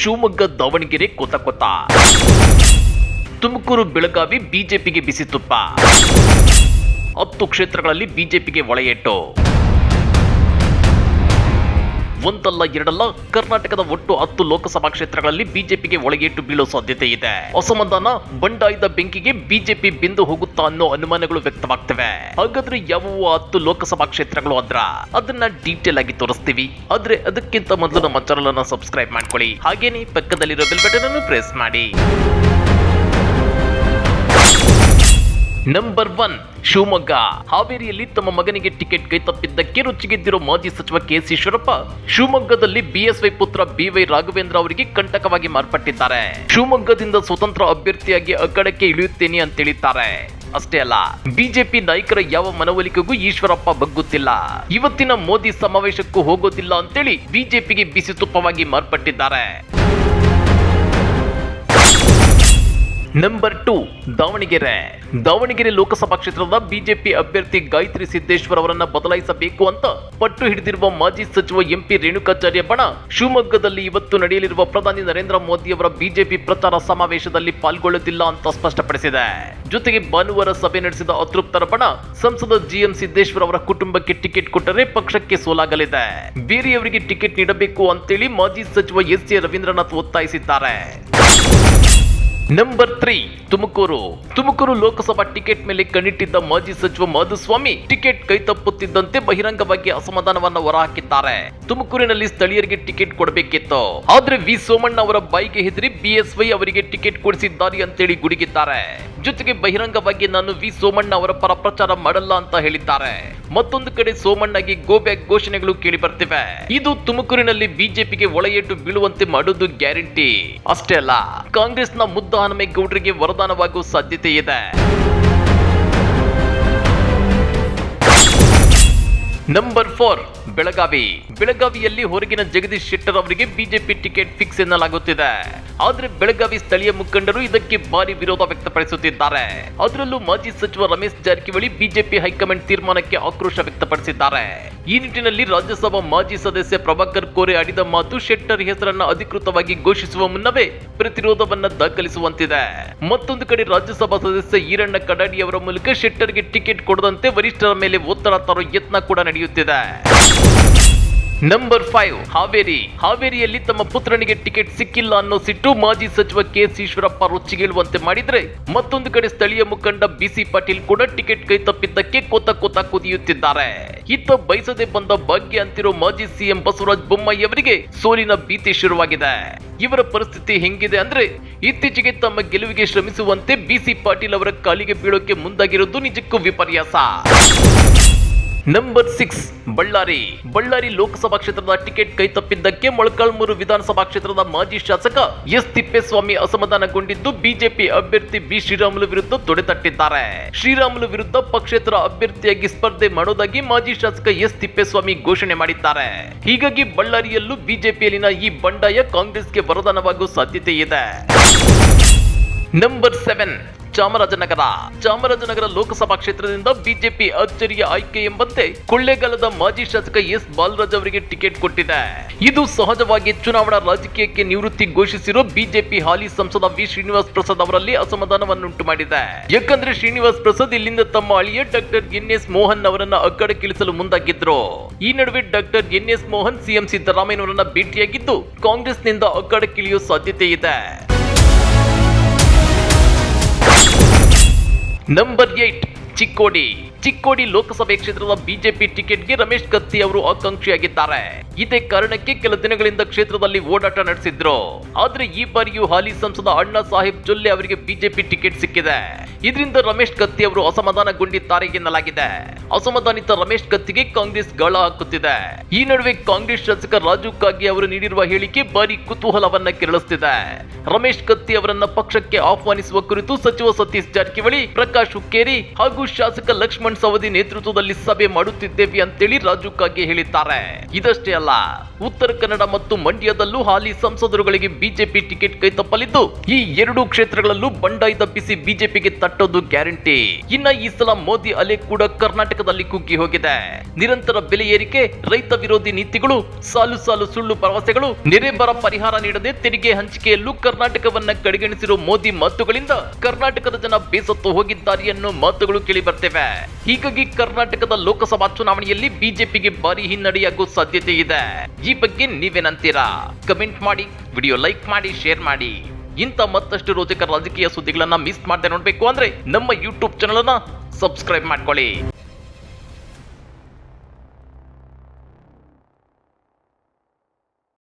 ಶಿವಮೊಗ್ಗ ದಾವಣಗೆರೆ ಕೊತ ಕೊತ. ತುಮಕೂರು ಬೆಳಗಾವಿ ಬಿಜೆಪಿಗೆ ಬಿಸಿ ತುಪ್ಪ. ಹತ್ತು ಕ್ಷೇತ್ರಗಳಲ್ಲಿ ಬಿಜೆಪಿಗೆ ಒಳೆಯೇಟು. ಒಂದಲ್ಲ ಎರಡಲ್ಲ ಕರ್ನಾಟಕದ ಒಟ್ಟು ಹತ್ತು ಲೋಕಸಭಾ ಕ್ಷೇತ್ರಗಳಲ್ಲಿ ಬಿಜೆಪಿಗೆ ಒಳಗೇಟು ಬೀಳೋ ಸಾಧ್ಯತೆ ಇದೆ. ಅಸಮಾಧಾನ ಬಂಡಾಯದ ಬೆಂಕಿಗೆ ಬಿಜೆಪಿ ಬಿಂದು ಹೋಗುತ್ತಾ ಅನ್ನೋ ಅನುಮಾನಗಳು ವ್ಯಕ್ತವಾಗ್ತವೆ. ಹಾಗಾದ್ರೆ ಯಾವ ಹತ್ತು ಲೋಕಸಭಾ ಕ್ಷೇತ್ರಗಳು ಅದ್ರ? ಅದನ್ನ ಡೀಟೇಲ್ ಆಗಿ ತೋರಿಸ್ತೀವಿ. ಆದ್ರೆ ಅದಕ್ಕಿಂತ ಮೊದಲು ನಮ್ಮ ಚಾನಲ್ ಅನ್ನ ಸಬ್ಸ್ಕ್ರೈಬ್ ಮಾಡ್ಕೊಳ್ಳಿ. ಹಾಗೇನೆ ಪಕ್ಕದಲ್ಲಿರೋ ಬೆಲ್ ಬಟನ್ ಅನ್ನು ಪ್ರೆಸ್ ಮಾಡಿ. Number one Shivamogga. ಹಾವೇರಿಯಲ್ಲಿ ತಮ್ಮ ಮಗನಿಗೆ ಟಿಕೆಟ್ ಕೈ ತಪ್ಪಿದ್ದಕ್ಕೆ ರುಚಿಗೆದ್ದಿರೋ ಮಾಜಿ ಸಚಿವ ಕೆ ಸಿ ಈಶ್ವರಪ್ಪ ಶಿವಮೊಗ್ಗದಲ್ಲಿ ಬಿಎಸ್ವೈ ಪುತ್ರ ಬಿವೈ ರಾಘವೇಂದ್ರ ಅವರಿಗೆ ಕಂಟಕವಾಗಿ ಮಾರ್ಪಟ್ಟಿದ್ದಾರೆ. ಶಿವಮೊಗ್ಗದಿಂದ ಸ್ವತಂತ್ರ ಅಭ್ಯರ್ಥಿಯಾಗಿ ಅಖಾಡಕ್ಕೆ ಇಳಿಯುತ್ತೇನೆ ಅಂತ ಹೇಳಿದ್ದಾರೆ. ಅಷ್ಟೇ ಅಲ್ಲ, ಬಿಜೆಪಿ ನಾಯಕರ ಯಾವ ಮನವೊಲಿಕೆಗೂ ಈಶ್ವರಪ್ಪ ಬಗ್ಗುತ್ತಿಲ್ಲ. ಇವತ್ತಿನ ಮೋದಿ ಸಮಾವೇಶಕ್ಕೂ ಹೋಗೋದಿಲ್ಲ ಅಂತೇಳಿ ಬಿಜೆಪಿಗೆ ಬಿಸಿ ತುಪ್ಪವಾಗಿ ಮಾರ್ಪಟ್ಟಿದ್ದಾರೆ. Number two Davanagere. Davanagere Lok Sabha ಕ್ಷೇತ್ರದ ಬಿಜೆಪಿ ಅಭ್ಯರ್ಥಿ ಗಾಯತ್ರಿ ಸಿದ್ದೇಶ್ವರ್ ಅವರನ್ನ ಬದಲಾಯಿಸಬೇಕು ಅಂತ ಪಟ್ಟು ಹಿಡಿದಿರುವ ಮಾಜಿ ಸಚಿವ ಎಂಪಿ ರೇಣುಕಾಚಾರ್ಯ ಬಣ ಶಿವಮೊಗ್ಗದಲ್ಲಿ ಇವತ್ತು ನಡೆಯಲಿರುವ ಪ್ರಧಾನಿ ನರೇಂದ್ರ ಮೋದಿ ಅವರ ಬಿಜೆಪಿ ಪ್ರಚಾರ ಸಮಾವೇಶದಲ್ಲಿ ಪಾಲ್ಗೊಳ್ಳುತ್ತಿಲ್ಲ ಅಂತ ಸ್ಪಷ್ಟಪಡಿಸಿದೆ. ಜೊತೆಗೆ ಭಾನುವಾರ ಸಭೆ ನಡೆಸಿದ ಅತೃಪ್ತರ ಬಣ ಸಂಸದ ಜಿಎಂ ಸಿದ್ದೇಶ್ವರ್ ಅವರ ಕುಟುಂಬಕ್ಕೆ ಟಿಕೆಟ್ ಕೊಟ್ಟರೆ ಪಕ್ಷಕ್ಕೆ ಸೋಲಾಗಲಿದೆ. ಬೇರೆಯವರಿಗೆ ಟಿಕೆಟ್ ನೀಡಬೇಕು ಅಂತೇಳಿ ಮಾಜಿ ಸಚಿವ ಎಸ್ ಎ ರವೀಂದ್ರನಾಥ್ ಒತ್ತಾಯಿಸಿದ್ದಾರೆ. Number three Tumakuru. Tumakuru Lok Sabha ticket ಮೇಲೆ ಕಣ್ಣಿಟ್ಟಿದ್ದ ಮಾಜಿ ಸಚಿವ ಮಾಧುಸ್ವಾಮಿ ಟಿಕೆಟ್ ಕೈತಪ್ಪುತ್ತಿದ್ದಂತೆ ಬಹಿರಂಗವಾಗಿ ಅಸಮಾಧಾನವನ್ನು ಹೊರಹಾಕಿದ್ದಾರೆ. ತುಮಕೂರಿನಲ್ಲಿ ಸ್ಥಳೀಯರಿಗೆ ಟಿಕೆಟ್ ಕೊಡಬೇಕಿತ್ತು. ಆದ್ರೆ ವಿ ಸೋಮಣ್ಣ ಅವರ ಬೈಗೆ ಹೆದರಿ ಬಿಎಸ್ವೈ ಅವರಿಗೆ ಟಿಕೆಟ್ ಕೊಡಿಸಿದ್ದಾರೆ ಅಂತೇಳಿ ಗುಡುಗಿದ್ದಾರೆ. ಜೊತೆಗೆ ಬಹಿರಂಗವಾಗಿ ನಾನು ವಿ ಸೋಮಣ್ಣ ಅವರ ಪರ ಪ್ರಚಾರ ಮಾಡಲ್ಲ ಅಂತ ಹೇಳಿದ್ದಾರೆ. ಮತ್ತೊಂದು ಕಡೆ ಸೋಮಣ್ಣಗೆ ಗೋ ಬ್ಯಾಕ್ ಘೋಷಣೆಗಳು ಕೇಳಿ ಬರ್ತಿವೆ. ಇದು ತುಮಕೂರಿನಲ್ಲಿ ಬಿಜೆಪಿಗೆ ಒಳೆಯೇಟು ಬೀಳುವಂತೆ ಮಾಡೋದು ಗ್ಯಾರಂಟಿ. ಅಷ್ಟೇ ಅಲ್ಲ, ಕಾಂಗ್ರೆಸ್ನ ಮುದ್ದ ಹನುಮೇಗೌಡರಿಗೆ ವರದಾನವಾಗುವ ಸಾಧ್ಯತೆ ಇದೆ. Number four Belagavi. ಬೆಳಗಾವಿಯಲ್ಲಿ ಹೊರಗಿನ ಜಗದೀಶ್ ಶೆಟ್ಟರ್ ಅವರಿಗೆ ಬಿಜೆಪಿ ಟಿಕೆಟ್ ಫಿಕ್ಸ್ ಎನ್ನಲಾಗುತ್ತಿದೆ. ಆದ್ರೆ ಬೆಳಗಾವಿ ಸ್ಥಳೀಯ ಮುಖಂಡರು ಇದಕ್ಕೆ ಭಾರಿ ವಿರೋಧ ವ್ಯಕ್ತಪಡಿಸುತ್ತಿದ್ದಾರೆ. ಅದರಲ್ಲೂ ಮಾಜಿ ಸಚಿವ ರಮೇಶ್ ಜಾರಕಿಹೊಳಿ ಬಿಜೆಪಿ ಹೈಕಮಾಂಡ್ ತೀರ್ಮಾನಕ್ಕೆ ಆಕ್ರೋಶ ವ್ಯಕ್ತಪಡಿಸಿದ್ದಾರೆ. ಈ ನಿಟ್ಟಿನಲ್ಲಿ ರಾಜ್ಯಸಭಾ ಮಾಜಿ ಸದಸ್ಯ ಪ್ರಭಾಕರ್ ಕೋರೆ ಆಡಿದ ಮಾತು ಶೆಟ್ಟರ್ ಹೆಸರನ್ನ ಅಧಿಕೃತವಾಗಿ ಘೋಷಿಸುವ ಮುನ್ನವೇ ಪ್ರತಿರೋಧವನ್ನ ದಾಖಲಿಸುವಂತಿದೆ. ಮತ್ತೊಂದು ಕಡೆ ರಾಜ್ಯಸಭಾ ಸದಸ್ಯ ಈರಣ್ಣ ಕಡಾಡಿ ಅವರ ಮೂಲಕ ಶೆಟ್ಟರ್ಗೆ ಟಿಕೆಟ್ ಕೊಡದಂತೆ ವರಿಷ್ಠರ ಮೇಲೆ ಒತ್ತಡ ತರೋ ಯತ್ನ ಕೂಡ ನಡೆಯುತ್ತಿದೆ. Number five Haveri. ಹಾವೇರಿಯಲ್ಲಿ ತಮ್ಮ ಪುತ್ರನಿಗೆ ಟಿಕೆಟ್ ಸಿಕ್ಕಿಲ್ಲ ಅನ್ನೋ ಸಿಟ್ಟು ಮಾಜಿ ಸಚಿವ ಕೆಎಸ್ ಈಶ್ವರಪ್ಪ ರೊಚ್ಚಿಗೇಳುವಂತೆ ಮಾಡಿದ್ರೆ ಮತ್ತೊಂದು ಕಡೆ ಸ್ಥಳೀಯ ಮುಖಂಡ ಬಿಸಿ ಪಾಟೀಲ್ ಕೂಡ ಟಿಕೆಟ್ ಕೈ ತಪ್ಪಿದ್ದಕ್ಕೆ ಕೋತ ಕೋತ ಕುದಿಯುತ್ತಿದ್ದಾರೆ. ಇತ್ತ ಬಯಸದೆ ಬಂದ ಭಾಗ್ಯ ಅಂತಿರೋ ಮಾಜಿ ಸಿಎಂ ಬಸವರಾಜ ಬೊಮ್ಮಾಯಿ ಅವರಿಗೆ ಸೋಲಿನ ಭೀತಿ ಶುರುವಾಗಿದೆ. ಇವರ ಪರಿಸ್ಥಿತಿ ಹೆಂಗಿದೆ ಅಂದ್ರೆ ಇತ್ತೀಚೆಗೆ ತಮ್ಮ ಗೆಲುವಿಗೆ ಶ್ರಮಿಸುವಂತೆ ಬಿಸಿ ಪಾಟೀಲ್ ಅವರ ಕಾಲಿಗೆ ಬೀಳೋಕೆ ಮುಂದಾಗಿರೋದು ನಿಜಕ್ಕೂ ವಿಪರ್ಯಾಸ. ನಂಬರ್ ಸಿಕ್ಸ್ ಬಳ್ಳಾರಿ ಬಳ್ಳಾರಿ ಲೋಕಸಭಾ ಕ್ಷೇತ್ರದ ಟಿಕೆಟ್ ಕೈತಪ್ಪಿದ್ದಕ್ಕೆ ಮೊಳಕಾಲ್ಮೂರು ವಿಧಾನಸಭಾ ಕ್ಷೇತ್ರದ ಮಾಜಿ ಶಾಸಕ ಎಸ್ ತಿಪ್ಪೇಸ್ವಾಮಿ ಅಸಮಾಧಾನಗೊಂಡಿದ್ದು ಬಿಜೆಪಿ ಅಭ್ಯರ್ಥಿ ಬಿ ಶ್ರೀರಾಮುಲು ವಿರುದ್ಧ ತೊಡೆತಟ್ಟಿದ್ದಾರೆ ಶ್ರೀರಾಮುಲು ವಿರುದ್ಧ ಪಕ್ಷೇತರ ಅಭ್ಯರ್ಥಿಯಾಗಿ ಸ್ಪರ್ಧೆ ಮಾಡೋದಾಗಿ ಮಾಜಿ ಶಾಸಕ ಎಸ್ ತಿಪ್ಪೇಸ್ವಾಮಿ ಘೋಷಣೆ ಮಾಡಿದ್ದಾರೆ ಹೀಗಾಗಿ ಬಳ್ಳಾರಿಯಲ್ಲೂ ಬಿಜೆಪಿಯಲ್ಲಿನ ಈ ಬಂಡಾಯ ಕಾಂಗ್ರೆಸ್ಗೆ ವರದಾನವಾಗುವ ಸಾಧ್ಯತೆ ಇದೆ ನಂಬರ್ ಸೆವೆನ್ ಚಾಮರಾಜನಗರ. ಚಾಮರಾಜನಗರ ಲೋಕಸಭಾ ಕ್ಷೇತ್ರದಿಂದ ಬಿಜೆಪಿ ಅಚ್ಚರಿಯ ಆಯ್ಕೆ ಎಂಬಂತೆ ಕೊಳ್ಳೇಗಾಲದ ಮಾಜಿ ಶಾಸಕ ಎಸ್ ಬಾಲರಾಜ್ ಅವರಿಗೆ ಟಿಕೆಟ್ ಕೊಟ್ಟಿದೆ. ಇದು ಸಹಜವಾಗಿ ಚುನಾವಣಾ ರಾಜಕೀಯಕ್ಕೆ ನಿವೃತ್ತಿ ಘೋಷಿಸಿರೋ ಬಿಜೆಪಿ ಹಾಲಿ ಸಂಸದ ವಿ ಶ್ರೀನಿವಾಸ್ ಪ್ರಸಾದ್ ಅವರಲ್ಲಿ ಅಸಮಾಧಾನವನ್ನುಂಟು ಮಾಡಿದೆ. ಯಾಕಂದ್ರೆ ಶ್ರೀನಿವಾಸ್ ಪ್ರಸಾದ್ ಇಲ್ಲಿಂದ ತಮ್ಮ ಅಳಿಯ ಡಾಕ್ಟರ್ ಎನ್ ಎಸ್ ಮೋಹನ್ ಅವರನ್ನ ಅಕ್ಕಡಕ್ಕಿಳಿಸಲು ಮುಂದಾಗಿದ್ರು. ಈ ನಡುವೆ doctor N S Mohan CM ಸಿದ್ದರಾಮಯ್ಯನವರನ್ನ ಭೇಟಿಯಾಗಿದ್ದು ಕಾಂಗ್ರೆಸ್ನಿಂದ ಅಕ್ಕಡಕ್ಕಿಳಿಯುವ ಸಾಧ್ಯತೆ ಇದೆ. ನಂಬರ್ ಏಟ್ ಚಿಕ್ಕೋಡಿ ಚಿಕ್ಕೋಡಿ ಲೋಕಸಭೆ ಕ್ಷೇತ್ರದ ಬಿಜೆಪಿ ಟಿಕೆಟ್ಗೆ ರಮೇಶ್ ಕತ್ತಿ ಅವರು ಆಕಾಂಕ್ಷಿಯಾಗಿದ್ದಾರೆ. ಇದೇ ಕಾರಣಕ್ಕೆ ಕೆಲ ದಿನಗಳಿಂದ ಕ್ಷೇತ್ರದಲ್ಲಿ ಓಡಾಟ ನಡೆಸಿದ್ರು. ಆದ್ರೆ ಈ ಬಾರಿಯೂ ಹಾಲಿ ಸಂಸದ ಅಣ್ಣಾ ಸಾಹೇಬ್ ಜೊಲ್ಲೆ ಅವರಿಗೆ ಬಿಜೆಪಿ ಟಿಕೆಟ್ ಸಿಕ್ಕಿದೆ. ಇದರಿಂದ ರಮೇಶ್ ಕತ್ತಿ ಅವರು ಅಸಮಾಧಾನಗೊಂಡಿದ್ದಾರೆ ಎನ್ನಲಾಗಿದೆ. ಅಸಮಾಧಾನಿತ ರಮೇಶ್ ಕತ್ತಿಗೆ ಕಾಂಗ್ರೆಸ್ ಗಾಳ ಹಾಕುತ್ತಿದೆ. ಈ ನಡುವೆ ಕಾಂಗ್ರೆಸ್ ಶಾಸಕ ರಾಜು ಕಾಗೆ ಅವರು ನೀಡಿರುವ ಹೇಳಿಕೆ ಭಾರಿ ಕುತೂಹಲವನ್ನ ಕೆರಳಿಸುತ್ತಿದೆ ರಮೇಶ್ ಕತ್ತಿ ಅವರನ್ನ ಪಕ್ಷಕ್ಕೆ ಆಹ್ವಾನಿಸುವ ಕುರಿತು ಸಚಿವ ಸತೀಶ್ ಜಾರಕಿಹೊಳಿ, ಪ್ರಕಾಶ್ ಹುಕ್ಕೇರಿ ಹಾಗೂ ಶಾಸಕ ಲಕ್ಷ್ಮಣ್ ಸವದಿ ನೇತೃತ್ವದಲ್ಲಿ ಸಭೆ ಮಾಡುತ್ತಿದ್ದೇವೆ ಅಂತೇಳಿ ರಾಜು ಕಾಗೆ ಹೇಳಿದ್ದಾರೆ. ಇದಷ್ಟೇ ಅಲ್ಲ, ಉತ್ತರ ಕನ್ನಡ ಮತ್ತು ಮಂಡ್ಯದಲ್ಲೂ ಹಾಲಿ ಸಂಸದರುಗಳಿಗೆ ಬಿಜೆಪಿ ಟಿಕೆಟ್ ಕೈ ತಪ್ಪಲಿದ್ದು, ಈ ಎರಡೂ ಕ್ಷೇತ್ರಗಳಲ್ಲೂ ಬಂಡಾಯ ತಪ್ಪಿಸಿ ಬಿಜೆಪಿಗೆ ತಟ್ಟೋದು ಗ್ಯಾರಂಟಿ. ಇನ್ನ ಈ ಸಲ ಮೋದಿ ಅಲೆ ಕೂಡ ಕರ್ನಾಟಕದಲ್ಲಿ ಕುಗ್ಗಿ ಹೋಗಿದೆ. ನಿರಂತರ ಬೆಲೆ ಏರಿಕೆ, ರೈತ ವಿರೋಧಿ ನೀತಿಗಳು, ಸಾಲು ಸಾಲು ಸುಳ್ಳು ಭರವಸೆಗಳು, ನೆರೆ ಬರ ಪರಿಹಾರ ನೀಡದೆ ತೆರಿಗೆ ಹಂಚಿಕೆಯಲ್ಲೂ ಕರ್ನಾಟಕವನ್ನ ಕಡೆಗಣಿಸಿರುವ ಮೋದಿ ಮಾತುಗಳಿಂದ ಕರ್ನಾಟಕದ ಜನ ಬೇಸತ್ತು ಹೋಗಿದ್ದಾರೆ ಎನ್ನುವ ಮಾತುಗಳು ಕೇಳಿ ಬರ್ತೇವೆ. ಹೀಗಾಗಿ ಕರ್ನಾಟಕದ ಲೋಕಸಭಾ ಚುನಾವಣೆಯಲ್ಲಿ ಬಿಜೆಪಿಗೆ ಭಾರಿ ಹಿನ್ನಡೆಯಾಗುವ ಸಾಧ್ಯತೆ ಇದೆ. ಈ ಬಗ್ಗೆ ನೀವೇನಂತೀರಾ? ಕಮೆಂಟ್ ಮಾಡಿ, ವಿಡಿಯೋ ಲೈಕ್ ಮಾಡಿ, ಶೇರ್ ಮಾಡಿ. ಇಂಥ ಮತ್ತಷ್ಟು ರೋಚಕ ರಾಜಕೀಯ ಸುದ್ದಿಗಳನ್ನ ಮಿಸ್ ಮಾಡದೆ ನೋಡ್ಬೇಕು ಅಂದ್ರೆ ನಮ್ಮ ಯೂಟ್ಯೂಬ್ ಚಾನಲ್ ಅನ್ನ ಸಬ್ಸ್ಕ್ರೈಬ್ ಮಾಡ್ಕೊಳ್ಳಿ.